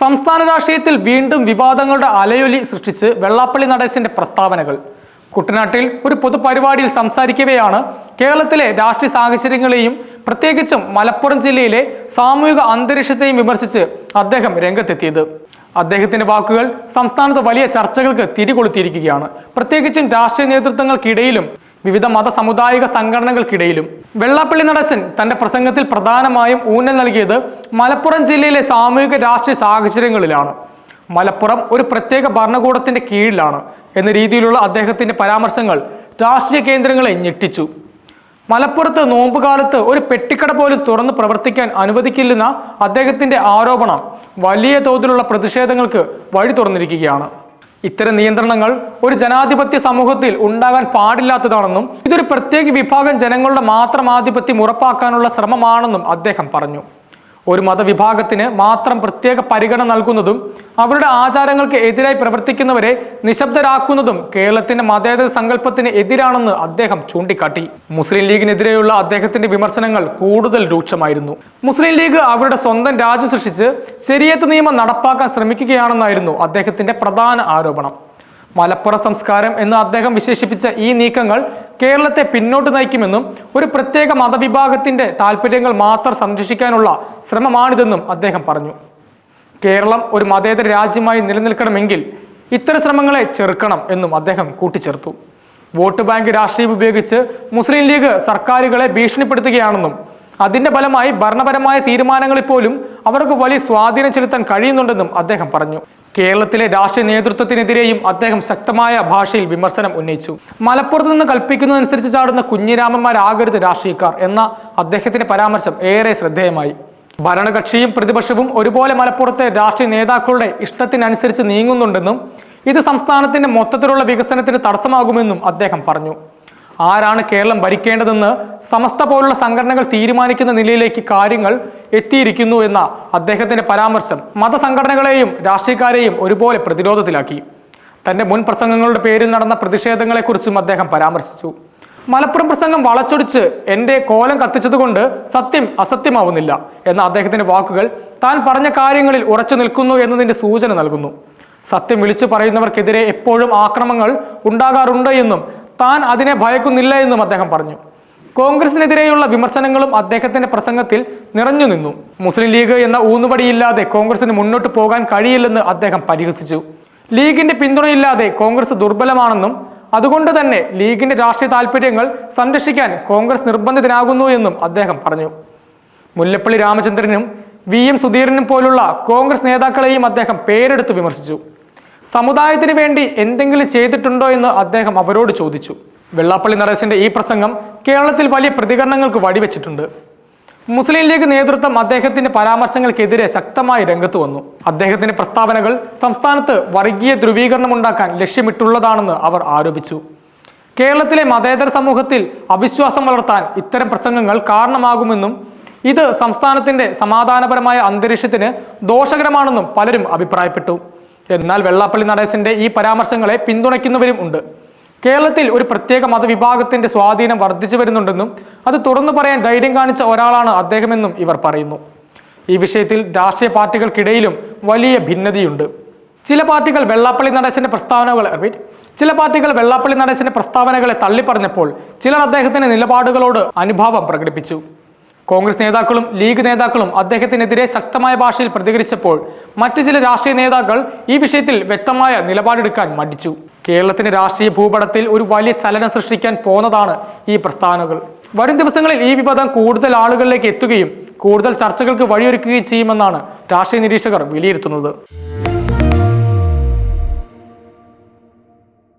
സംസ്ഥാന രാഷ്ട്രീയത്തിൽ വീണ്ടും വിവാദങ്ങളുടെ അലയൊലി സൃഷ്ടിച്ച് വെള്ളാപ്പള്ളി നടേശന്റെ പ്രസ്താവനകൾ. കുട്ടനാട്ടിൽ ഒരു പൊതുപരിപാടിയിൽ സംസാരിക്കവെയാണ് കേരളത്തിലെ രാഷ്ട്രീയ സാഹചര്യങ്ങളെയും പ്രത്യേകിച്ചും മലപ്പുറം ജില്ലയിലെ സാമൂഹിക അന്തരീക്ഷത്തെയും വിമർശിച്ച് അദ്ദേഹം രംഗത്തെത്തിയത്. അദ്ദേഹത്തിന്റെ വാക്കുകൾ സംസ്ഥാനത്ത് വലിയ ചർച്ചകൾക്ക് തിരികൊളുത്തിയിരിക്കുകയാണ്. പ്രത്യേകിച്ചും രാഷ്ട്രീയ നേതൃത്വങ്ങൾക്കിടയിലും വിവിധ മത സമുദായിക സംഘടനകൾക്കിടയിലും. വെള്ളാപ്പള്ളി നടശൻ തന്റെ പ്രസംഗത്തിൽ പ്രധാനമായും ഊന്നൽ നൽകിയത് മലപ്പുറം ജില്ലയിലെ സാമൂഹിക രാഷ്ട്രീയ സാഹചര്യങ്ങളിലാണ്. മലപ്പുറം ഒരു പ്രത്യേക ഭരണകൂടത്തിന്റെ കീഴിലാണ് എന്ന രീതിയിലുള്ള അദ്ദേഹത്തിന്റെ പരാമർശങ്ങൾ രാഷ്ട്രീയ കേന്ദ്രങ്ങളെ ഞെട്ടിച്ചു. മലപ്പുറത്ത് നോമ്പുകാലത്ത് ഒരു പെട്ടിക്കട പോലും തുറന്ന് പ്രവർത്തിക്കാൻ അനുവദിക്കില്ലെന്ന അദ്ദേഹത്തിന്റെ ആരോപണം വലിയ തോതിലുള്ള പ്രതിഷേധങ്ങൾക്ക് വഴി തുറന്നിരിക്കുകയാണ് ഇത്തരം നിയന്ത്രണങ്ങൾ ഒരു ജനാധിപത്യ സമൂഹത്തിൽ ഉണ്ടാകാൻ പാടില്ലാത്തതാണെന്നും ഇതൊരു പ്രത്യേക വിഭാഗം ജനങ്ങളുടെ മാത്രം ആധിപത്യം ഉറപ്പാക്കാനുള്ള ശ്രമമാണെന്നും അദ്ദേഹം പറഞ്ഞു. ഒരു മതവിഭാഗത്തിന് മാത്രം പ്രത്യേക പരിഗണന നൽകുന്നതും അവരുടെ ആചാരങ്ങൾക്ക് എതിരായി പ്രവർത്തിക്കുന്നവരെ നിശബ്ദരാക്കുന്നതും കേരളത്തിന്റെ മതേതര സങ്കല്പത്തിന് എതിരാണെന്ന് അദ്ദേഹം ചൂണ്ടിക്കാട്ടി. മുസ്ലിം ലീഗിനെതിരെയുള്ള അദ്ദേഹത്തിന്റെ വിമർശനങ്ങൾ കൂടുതൽ രൂക്ഷമായിരുന്നു. മുസ്ലിം ലീഗ് അവരുടെ സ്വന്തം രാജ്യം സൃഷ്ടിച്ച് ശരിയത്ത് നിയമം നടപ്പാക്കാൻ ശ്രമിക്കുകയാണെന്നായിരുന്നു അദ്ദേഹത്തിന്റെ പ്രധാന ആരോപണം. മലപ്പുറം സംസ്കാരം എന്ന് അദ്ദേഹം വിശേഷിപ്പിച്ച ഈ നീക്കങ്ങൾ കേരളത്തെ പിന്നോട്ട് നയിക്കുമെന്നും ഒരു പ്രത്യേക മതവിഭാഗത്തിന്റെ താല്പര്യങ്ങൾ മാത്രം സംരക്ഷിക്കാനുള്ള ശ്രമമാണിതെന്നും അദ്ദേഹം പറഞ്ഞു. കേരളം ഒരു മതേതര രാജ്യമായി നിലനിൽക്കണമെങ്കിൽ ഇത്തരം ശ്രമങ്ങളെ ചെറുക്കണം എന്നും അദ്ദേഹം കൂട്ടിച്ചേർത്തു. വോട്ട് ബാങ്ക് രാഷ്ട്രീയം ഉപയോഗിച്ച് മുസ്ലിം ലീഗ് സർക്കാരുകളെ ഭീഷണിപ്പെടുത്തുകയാണെന്നും അതിന്റെ ഫലമായി ഭരണപരമായ തീരുമാനങ്ങളിൽ പോലും അവർക്ക് വലിയ സ്വാധീനം ചെലുത്താൻ കഴിയുന്നുണ്ടെന്നും അദ്ദേഹം പറഞ്ഞു. കേരളത്തിലെ രാഷ്ട്രീയ നേതൃത്വത്തിനെതിരെയും അദ്ദേഹം ശക്തമായ ഭാഷയിൽ വിമർശനം ഉന്നയിച്ചു. മലപ്പുറത്ത് നിന്ന് കൽപ്പിക്കുന്നതനുസരിച്ച് ചാടുന്ന കുഞ്ഞിരാമന്മാരാകരുത് രാഷ്ട്രീയക്കാർ എന്ന അദ്ദേഹത്തിന്റെ പരാമർശം ഏറെ ശ്രദ്ധേയമായി. ഭരണകക്ഷിയും പ്രതിപക്ഷവും ഒരുപോലെ മലപ്പുറത്തെ രാഷ്ട്രീയ നേതാക്കളുടെ ഇഷ്ടത്തിനനുസരിച്ച് നീങ്ങുന്നുണ്ടെന്നും ഇത് സംസ്ഥാനത്തിന്റെ മൊത്തത്തിലുള്ള വികസനത്തിന് തടസ്സമാകുമെന്നും അദ്ദേഹം പറഞ്ഞു. ആരാണ് കേരളം ഭരിക്കേണ്ടതെന്ന് സമസ്ത പോലുള്ള സംഘടനകൾ തീരുമാനിക്കുന്ന നിലയിലേക്ക് കാര്യങ്ങൾ എത്തിയിരിക്കുന്നു എന്ന അദ്ദേഹത്തിന്റെ പരാമർശം മതസംഘടനകളെയും രാഷ്ട്രീയക്കാരെയും ഒരുപോലെ പ്രതിരോധത്തിലാക്കി. തന്റെ മുൻ പ്രസംഗങ്ങളുടെ പേരിൽ നടന്ന പ്രതിഷേധങ്ങളെക്കുറിച്ചും അദ്ദേഹം പരാമർശിച്ചു. മലപ്പുറം പ്രസംഗം വളച്ചൊടിച്ച് എന്റെ കോലം കത്തിച്ചതുകൊണ്ട് സത്യം അസത്യമാവുന്നില്ല എന്ന അദ്ദേഹത്തിന്റെ വാക്കുകൾ താൻ പറഞ്ഞ കാര്യങ്ങളിൽ ഉറച്ചു നിൽക്കുന്നു എന്നതിന്റെ സൂചന നൽകുന്നു. സത്യം വിളിച്ചു പറയുന്നവർക്കെതിരെ എപ്പോഴും ആക്രമങ്ങൾ ഉണ്ടാകാറുണ്ട് എന്നും താൻ അതിനെ ഭയക്കുന്നില്ല എന്നും അദ്ദേഹം പറഞ്ഞു. കോൺഗ്രസിനെതിരെയുള്ള വിമർശനങ്ങളും അദ്ദേഹത്തിന്റെ പ്രസംഗത്തിൽ നിറഞ്ഞു നിന്നു. മുസ്ലിം ലീഗ് എന്ന ഊന്നുപടിയില്ലാതെ കോൺഗ്രസിന് മുന്നോട്ട് പോകാൻ കഴിയില്ലെന്ന് അദ്ദേഹം പരിഹസിച്ചു. ലീഗിന്റെ പിന്തുണയില്ലാതെ കോൺഗ്രസ് ദുർബലമാണെന്നും അതുകൊണ്ട് തന്നെ ലീഗിന്റെ രാഷ്ട്രീയ താല്പര്യങ്ങൾ സംരക്ഷിക്കാൻ കോൺഗ്രസ് നിർബന്ധിതനാകുന്നു എന്നും അദ്ദേഹം പറഞ്ഞു. മുല്ലപ്പള്ളി രാമചന്ദ്രനും വി എം സുധീരനും പോലുള്ള കോൺഗ്രസ് നേതാക്കളെയും അദ്ദേഹം പേരെടുത്ത് വിമർശിച്ചു. സമുദായത്തിന് വേണ്ടി എന്തെങ്കിലും ചെയ്തിട്ടുണ്ടോ എന്ന് അദ്ദേഹം അവരോട് ചോദിച്ചു. വെള്ളാപ്പള്ളി നരേശന്റെ ഈ പ്രസംഗം കേരളത്തിൽ വലിയ പ്രതികരണങ്ങൾക്ക് വഴിവെച്ചിട്ടുണ്ട്. മുസ്ലിം ലീഗ് നേതൃത്വം അദ്ദേഹത്തിന്റെ പരാമർശങ്ങൾക്കെതിരെ ശക്തമായി രംഗത്ത് വന്നു. അദ്ദേഹത്തിന്റെ പ്രസ്താവനകൾ സംസ്ഥാനത്ത് വർഗീയ ധ്രുവീകരണം ഉണ്ടാക്കാൻ ലക്ഷ്യമിട്ടുള്ളതാണെന്ന് അവർ ആരോപിച്ചു. കേരളത്തിലെ മതേതര സമൂഹത്തിൽ അവിശ്വാസം വളർത്താൻ ഇത്തരം പ്രസംഗങ്ങൾ കാരണമാകുമെന്നും ഇത് സംസ്ഥാനത്തിന്റെ സമാധാനപരമായ അന്തരീക്ഷത്തിന് ദോഷകരമാണെന്നും പലരും അഭിപ്രായപ്പെട്ടു. എന്നാൽ വെള്ളാപ്പള്ളി നടേശന്റെ ഈ പരാമർശങ്ങളെ പിന്തുണയ്ക്കുന്നവരും ഉണ്ട്. കേരളത്തിൽ ഒരു പ്രത്യേക മതവിഭാഗത്തിന്റെ സ്വാധീനം വർദ്ധിച്ചു വരുന്നുണ്ടെന്നും അത് തുറന്നു പറയാൻ ധൈര്യം കാണിച്ച ഒരാളാണ് അദ്ദേഹമെന്നും ഇവർ പറയുന്നു. ഈ വിഷയത്തിൽ രാഷ്ട്രീയ പാർട്ടികൾക്കിടയിലും വലിയ ഭിന്നതയുണ്ട്. ചില പാർട്ടികൾ വെള്ളാപ്പള്ളി നടേശന്റെ പ്രസ്താവനകൾ ചില പാർട്ടികൾ വെള്ളാപ്പള്ളി നടേശന്റെ പ്രസ്താവനകളെ തള്ളിപ്പറഞ്ഞപ്പോൾ ചിലർ അദ്ദേഹത്തിന്റെ നിലപാടുകളോട് അനുഭാവം പ്രകടിപ്പിച്ചു. കോൺഗ്രസ് നേതാക്കളും ലീഗ് നേതാക്കളും അദ്ദേഹത്തിനെതിരെ ശക്തമായ ഭാഷയിൽ പ്രതികരിച്ചപ്പോൾ മറ്റു ചില രാഷ്ട്രീയ നേതാക്കൾ ഈ വിഷയത്തിൽ വ്യക്തമായ നിലപാടെടുക്കാൻ മടിച്ചു. കേരളത്തിന്റെ രാഷ്ട്രീയ ഭൂപടത്തിൽ ഒരു വലിയ ചലനം സൃഷ്ടിക്കാൻ പോന്നതാണ് ഈ പ്രസ്താവനകൾ വരും ദിവസങ്ങളിൽ ഈ വിവാദം കൂടുതൽ ആളുകളിലേക്ക് എത്തുകയും കൂടുതൽ ചർച്ചകൾക്ക് വഴിയൊരുക്കുകയും ചെയ്യുമെന്നാണ് രാഷ്ട്രീയ നിരീക്ഷകർ വിലയിരുത്തുന്നത്.